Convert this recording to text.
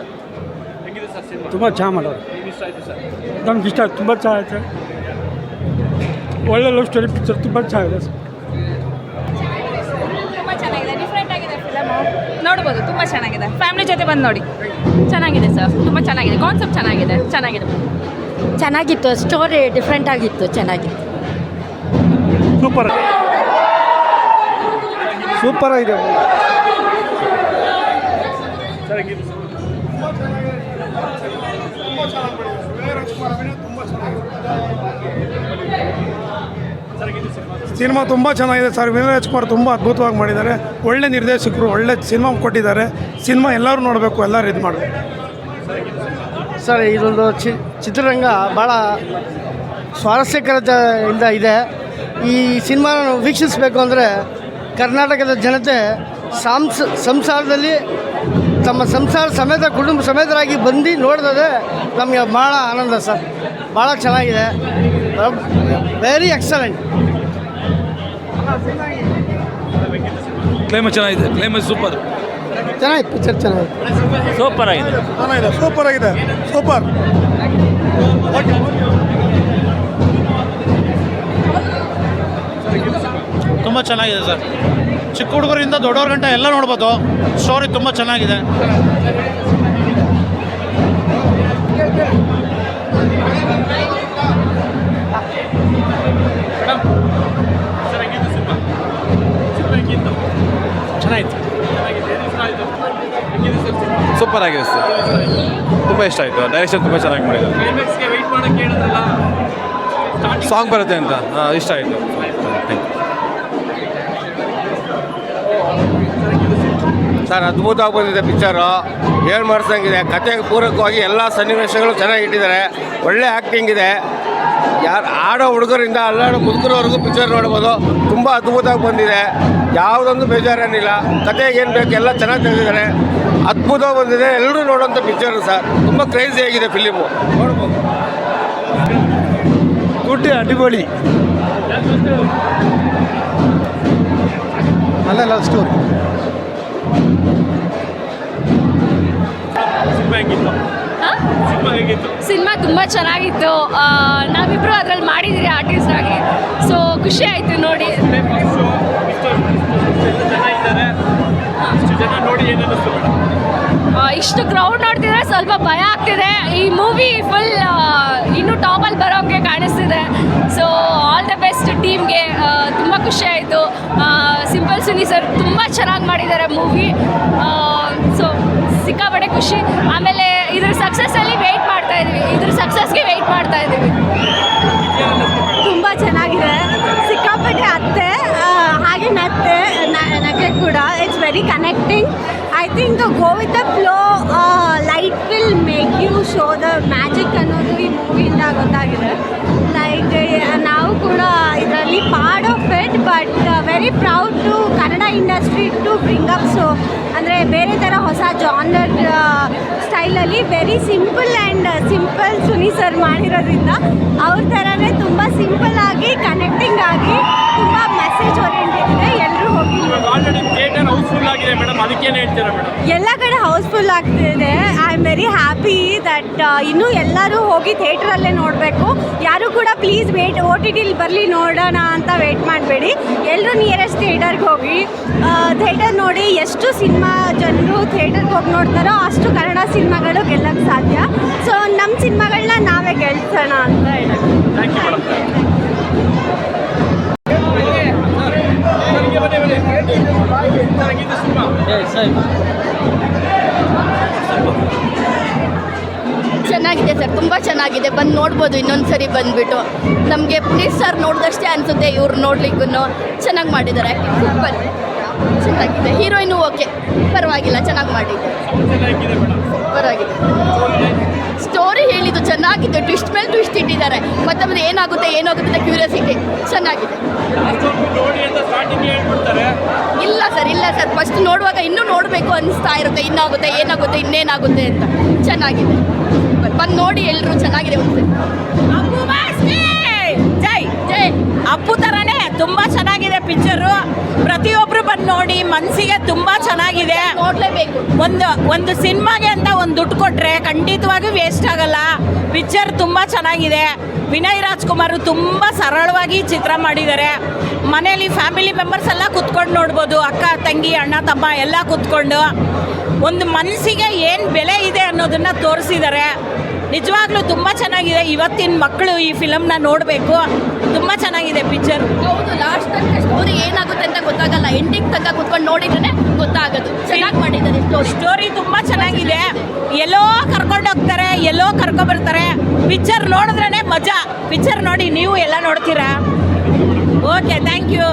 Sir ಹೆಂಗಿದೆ sir cinema? ತುಂಬ ಚೆನ್ನಾಗಿ ಮಾಡೋರು. ಏನು ಇಷ್ಟ ಆಯಿತು ಸರ್? ನಮ್ಗೆ ಇಷ್ಟ ಆಯ್ತು ತುಂಬ ಚೆನ್ನಾಗೈತೆ ಒಳ್ಳೆ ಲವ್ ಸ್ಟೋರಿ ಪಿಕ್ಚರ್ ತುಂಬ ಚೆನ್ನಾಗಿದೆ ಸರ್. ತುಂಬ ಚೆನ್ನಾಗಿದೆ. ಡಿಫ್ರೆಂಟ್ ಆಗಿದೆ ಫಿಲಮು ನೋಡ್ಬೋದು ತುಂಬ ಚೆನ್ನಾಗಿದೆ. ಫ್ಯಾಮಿಲಿ ಜೊತೆ ಬಂದು ನೋಡಿ. ಚೆನ್ನಾಗಿದೆ ಸರ್. ತುಂಬ ಚೆನ್ನಾಗಿದೆ. ಕಾನ್ಸೆಪ್ಟ್ ಚೆನ್ನಾಗಿದೆ. ಚೆನ್ನಾಗಿದೆ. ಚೆನ್ನಾಗಿತ್ತು ಸ್ಟೋರಿ ಡಿಫ್ರೆಂಟ್ ಆಗಿತ್ತು ಚೆನ್ನಾಗಿತ್ತು. ಸೂಪರ್ ಸೂಪರ್ ಆಗಿದೆ. ಸರ್ ಹೆಂಗಿದೆ ಸರ್ ಸರ್ ಹೆಂಗಿದೆ ಸಿನಿಮಾ ತುಂಬ ಚೆನ್ನಾಗಿದೆ ಸರ್. ವಿನಯ್ ರಾಜ್ಕುಮಾರ್ ತುಂಬ ಅದ್ಭುತವಾಗಿ ಮಾಡಿದ್ದಾರೆ. ಒಳ್ಳೆ ನಿರ್ದೇಶಕರು, ಒಳ್ಳೆ ಸಿನಿಮಾ ಕೊಟ್ಟಿದ್ದಾರೆ. ಸಿನಿಮಾ ಎಲ್ಲರೂ ನೋಡಬೇಕು, ಎಲ್ಲರೂ ಇದು ಮಾಡಬೇಕು. ಸರ್, ಇದೊಂದು ಚಿ, ಚಿತ್ರರಂಗ ಭಾಳ ಸ್ವಾರಸ್ಯಕರತೆಯಿಂದ ಇದೆ. ಈ ಸಿನಿಮಾನ ವೀಕ್ಷಿಸಬೇಕು ಅಂದರೆ ಕರ್ನಾಟಕದ ಜನತೆ ಸಾಂಸ್ ಸಂಸಾರದಲ್ಲಿ ತಮ್ಮ ಸಂಸಾರ ಸಮೇತ ಕುಟುಂಬ ಸಮೇತರಾಗಿ ಬಂದು ನೋಡಿದ್ರೆ ನಮಗೆ ಭಾಳ ಆನಂದ ಸರ್. ಭಾಳ ಚೆನ್ನಾಗಿದೆ. ವೆರಿ ಎಕ್ಸಲೆಂಟ್ ಕ್ಲೈಮೇಟ್ ಚೆನ್ನಾಗಿದೆ. ಕ್ಲೈಮೇಟ್ ಸೂಪರ್ ಚೆನ್ನಾಗಿತ್ತು ಪಿಕ್ಚರ್ ಚೆನ್ನಾಗಿದೆ. ಸೂಪರ್ ಆಗಿದೆ. ಚೆನ್ನಾಗಿದೆ. ಸೂಪರ್ ಆಗಿದೆ. ಸೂಪರ್ ತುಂಬ ಚೆನ್ನಾಗಿದೆ ಸರ್. ಚಿಕ್ಕ ಹುಡುಗರಿಂದ ದೊಡ್ಡವ್ರ ಗಂಟ ಎಲ್ಲ ನೋಡ್ಬೋದು. ಸ್ಟೋರಿ ತುಂಬ ಚೆನ್ನಾಗಿದೆ. ಚೆನ್ನಾಗಿತ್ತು. ಸೂಪರ್ ಆಗಿದೆ ಸರ್. ತುಂಬ ಇಷ್ಟ ಆಯಿತು. ಡೈರೆಕ್ಷನ್ ತುಂಬ ಚೆನ್ನಾಗಿ ಮಾಡಿದ್ದಾರೆ. ಸಾಂಗ್ ಬರುತ್ತೆ ಅಂತ. ಇಷ್ಟ ಆಯಿತು. ಥ್ಯಾಂಕ್ ಯು ಸರ್ ಅದ್ಭುತವಾಗಿ ಬಂದಿದೆ ಪಿಕ್ಚರು ಏನು ಮಾಡಿಸಂಗಿದೆ ಕತೆಗೆ ಪೂರಕವಾಗಿ ಎಲ್ಲ ಸನ್ನಿವೇಶಗಳು ಚೆನ್ನಾಗಿ ಇಟ್ಟಿದ್ದಾರೆ. ಒಳ್ಳೆ ಆ್ಯಕ್ಟಿಂಗ್ ಇದೆ. ಯಾರು ಆಡೋ ಹುಡುಗರಿಂದ ಅಲ್ಲಾಡೋ ಮುದುಕರವರೆಗೂ ಪಿಕ್ಚರ್ ನೋಡ್ಬೋದು. ತುಂಬ ಅದ್ಭುತವಾಗಿ ಬಂದಿದೆ. ಯಾವುದೊಂದು ಬೇಜಾರೇನಿಲ್ಲ. ಕತೆಗೆ ಏನು ಬೇಕು ಎಲ್ಲ ಚೆನ್ನಾಗಿ ತೆಗೆದಿದ್ದಾರೆ. ಅದ್ಭುತವಾಗಿ ಬಂದಿದೆ. ಎಲ್ಲರೂ ನೋಡೋಂಥ ಪಿಕ್ಚರ್ ಸರ್. ತುಂಬ ಕ್ರೇಜಿ ಆಗಿದೆ ಫಿಲಿಮು ನೋಡ್ಬೋದು ಗುಡ್ ಅಡಿಬಳಿ ಅಲ್ಲ ಲವ್ ಸ್ಟೋರಿ ಸಿನಿಮಾ ತುಂಬ ಚೆನ್ನಾಗಿತ್ತು. ನಾವಿಬ್ಬರು ನಾವಿಬ್ರು ಅದ್ರಲ್ಲಿ ಮಾಡಿದ್ದೀರಿ ಆರ್ಟಿಸ್ಟ್ ಆಗಿ ಸೊ ಖುಷಿ ಆಯಿತು ನೋಡಿ. ಇಷ್ಟು ಕ್ರೌಡ್ ನೋಡ್ತಿದ್ರೆ ಸ್ವಲ್ಪ ಭಯ ಆಗ್ತಿದೆ. ಈ ಮೂವಿ ಫುಲ್ ಇನ್ನೂ ಟಾಪಲ್ಲಿ ಬರೋಕೆ ಕಾಣಿಸ್ತಿದೆ. ಸೊ ಆಲ್ ದ ಬೆಸ್ಟ್ ಟೀಮ್ಗೆ ತುಂಬ ಖುಷಿ ಆಯಿತು. ಸಿಂಪಲ್ ಸುನಿ ಸರ್ ತುಂಬ ಚೆನ್ನಾಗಿ ಮಾಡಿದ್ದಾರೆ ಮೂವಿ. ಸೊ ಸಿಕ್ಕಾಪಟ್ಟೆ ಖುಷಿ. ಆಮೇಲೆ ಇದ್ರ ಸಕ್ಸಸ್ಸಲ್ಲಿ ವೆಯ್ಟ್ ಮಾಡ್ತಾ ಇದ್ದೀವಿ ಇದ್ರ ಸಕ್ಸಸ್ಗೆ ವೆಯ್ಟ್ ಮಾಡ್ತಾ ಇದ್ದೀವಿ ತುಂಬ ಚೆನ್ನಾಗಿದೆ. ಸಿಕ್ಕಾಪಟ್ಟೆ ಅತ್ತೆ ಹಾಗೆ ನತ್ತೆ ನಗೆ ಕೂಡ. It's very connecting I think go with the flow light will make you show the magic ಅನ್ನೋದು ಈ ಮೂವಿಯಿಂದ ಗೊತ್ತಾಗಿದೆ. ಲೈಕ್ ನಾವು ಕೂಡ ಸೊ ಅಂದರೆ ಬೇರೆ ಥರ ಹೊಸ ಜಾನರ್ ಸ್ಟೈಲಲ್ಲಿ very simple and simple Suni sir ಮಾಡಿರೋದ್ರಿಂದ ಅವ್ರ ಥರನೇ ತುಂಬ ಸಿಂಪಲ್ ಆಗಿ ಕನೆಕ್ಟಿಂಗ್ ಆಗಿ ತುಂಬ ಮೆಸೇಜ್ ಓರಿಯೆಂಟೆಡ್ ಇದೆ ಎಲ್ಲರೂ ಹೋಗಿ ಇವಾಗ ಆಲ್ರೆಡಿ ಥಿಯೇಟರ್ ಹೌಸ್ಫುಲ್ ಆಗಿದೆ ಮೇಡಮ್. ಅದಕ್ಕೇನು ಹೇಳ್ತೀರಾ ಮೇಡಮ್? ಎಲ್ಲ ಕಡೆ ಹೌಸ್ಫುಲ್ ಆಗ್ತಿದೆ I am very happy that ಇನ್ನೂ ಎಲ್ಲರೂ ಹೋಗಿ ಥಿಯೇಟ್ರಲ್ಲೇ ನೋಡಬೇಕು. ಯಾರು ಕೂಡ ಪ್ಲೀಸ್ ವೇಟ್ ಓ ಟಿ ಟಿಲಿ ಬರಲಿ ನೋಡೋಣ ಅಂತ ವೇಟ್ ಮಾಡಬೇಡಿ. ಎಲ್ಲರೂ ನಿಯರೆಸ್ಟ್ ಥಿಯೇಟರ್ಗೆ ಹೋಗಿ ಥಿಯೇಟರ್ ನೋಡಿ ಎಷ್ಟು ಸಿನಿಮಾ ಜನರು ಥಿಯೇಟರ್ಗೆ ಹೋಗಿ ನೋಡ್ತಾರೋ ಅಷ್ಟು ಕನ್ನಡ ಸಿನಿಮಾಗಳು ಗೆಲ್ಲಕ್ಕೆ ಸಾಧ್ಯ. ಸೊ ನಮ್ಮ ಸಿನಿಮಾಗಳನ್ನ ನಾವೇ ಗೆಲ್ಸೋಣ ಅಂತ ಹೇಳೋದು ತುಂಬ ಚೆನ್ನಾಗಿದೆ. ಬಂದು ನೋಡ್ಬೋದು, ಇನ್ನೊಂದು ಸರಿ ಬಂದುಬಿಟ್ಟು. ನಮಗೆ ಪ್ಲೀಸ್ ಸರ್ ನೋಡಿದಷ್ಟೇ ಅನಿಸುತ್ತೆ ಇವ್ರು ನೋಡ್ಲಿಕ್ಕೂ ಚೆನ್ನಾಗಿ ಮಾಡಿದ್ದಾರೆ ಸೂಪರ್ ಚೆನ್ನಾಗಿದೆ. Heroine okay. ಪರವಾಗಿಲ್ಲ, ಚೆನ್ನಾಗಿ ಮೇಡಮ್ ಪರವಾಗಿಲ್ಲ. ಸ್ಟೋರಿ ಹೇಳಿದ್ದು ಚೆನ್ನಾಗಿದೆ. ಟ್ವಿಸ್ಟ್ ಮೇಲೆ ಟ್ವಿಸ್ಟ್ ಇಟ್ಟಿದ್ದಾರೆ. ಮತ್ತೊಮ್ಮೆ ಏನಾಗುತ್ತೆ ಏನಾಗುತ್ತೆ ಕ್ಯೂರಿಯಾಸಿಟಿ ಚೆನ್ನಾಗಿದೆ. ಸರ್ ಫಸ್ಟ್ ನೋಡುವಾಗ ಇನ್ನೂ ನೋಡಬೇಕು ಅನಿಸ್ತಾ ಇರುತ್ತೆ ಇನ್ನಾಗುತ್ತೆ ಏನಾಗುತ್ತೆ ಇನ್ನೇನಾಗುತ್ತೆ ಅಂತ. ಚೆನ್ನಾಗಿದೆ. ಬಂದು ನೋಡಿ ಎಲ್ಲರೂ ಚೆನ್ನಾಗಿದೆ ಜೈ! ಜೈ! ಅಪ್ಪು ತರನೇ ತುಂಬ ಚೆನ್ನಾಗಿದೆ ಪಿಕ್ಚರು ಪ್ರತಿಯೊಬ್ಬರು ಬಂದು ನೋಡಿ ಮನಸ್ಸಿಗೆ ತುಂಬ ಚೆನ್ನಾಗಿದೆ. ನೋಡ್ಲೇಬೇಕು. ಒಂದು ಒಂದು ಸಿನಿಮಾಗೆ ಅಂತ ಒಂದು ದುಡ್ಡು ಕೊಟ್ಟರೆ ಖಂಡಿತವಾಗಿ ವೇಸ್ಟ್ ಆಗಲ್ಲ. ಪಿಕ್ಚರ್ ತುಂಬ ಚೆನ್ನಾಗಿದೆ. ವಿನಯ್ ರಾಜ್ಕುಮಾರ್ ತುಂಬ ಸರಳವಾಗಿ ಚಿತ್ರ ಮಾಡಿದ್ದಾರೆ. ಮನೆಯಲ್ಲಿ ಫ್ಯಾಮಿಲಿ ಮೆಂಬರ್ಸ್ ಎಲ್ಲ ಕುತ್ಕೊಂಡು ನೋಡ್ಬೋದು. ಅಕ್ಕ ತಂಗಿ ಅಣ್ಣ ತಮ್ಮ ಎಲ್ಲ ಕುತ್ಕೊಂಡು. ಒಂದು ಮನಸ್ಸಿಗೆ ಏನು ಬೆಲೆ ಇದೆ ಅನ್ನೋದನ್ನು ತೋರಿಸಿದ್ದಾರೆ. ನಿಜವಾಗ್ಲೂ ತುಂಬ ಚೆನ್ನಾಗಿದೆ. ಇವತ್ತಿನ ಮಕ್ಕಳು ಈ ಫಿಲಮ್ನ ನೋಡಬೇಕು. ತುಂಬ ಚೆನ್ನಾಗಿದೆ ಪಿಕ್ಚರ್ ಹೌದು ಲಾಸ್ಟ್ ತನಕ ಸ್ಟೋರಿ ಏನಾಗುತ್ತೆ ಅಂತ ಗೊತ್ತಾಗಲ್ಲ. ಎಂಡಿಂಗ್ ತನಕ ಕುತ್ಕೊಂಡು ನೋಡಿದ್ರೆ ಗೊತ್ತಾಗೋದು. ಚೆನ್ನಾಗಿ ಮಾಡಿದ್ದಾರೆ ಸ್ಟೋರಿ ಸ್ಟೋರಿ ತುಂಬ ಚೆನ್ನಾಗಿದೆ. ಎಲ್ಲೋ ಕರ್ಕೊಂಡು ಹೋಗ್ತಾರೆ. ಎಲ್ಲೋ ಕರ್ಕೊಬರ್ತಾರೆ ಪಿಕ್ಚರ್ ನೋಡಿದ್ರೇ ಮಜಾ. ಪಿಕ್ಚರ್ ನೋಡಿ ನೀವು ಎಲ್ಲ ನೋಡ್ತೀರಾ? Okay thank you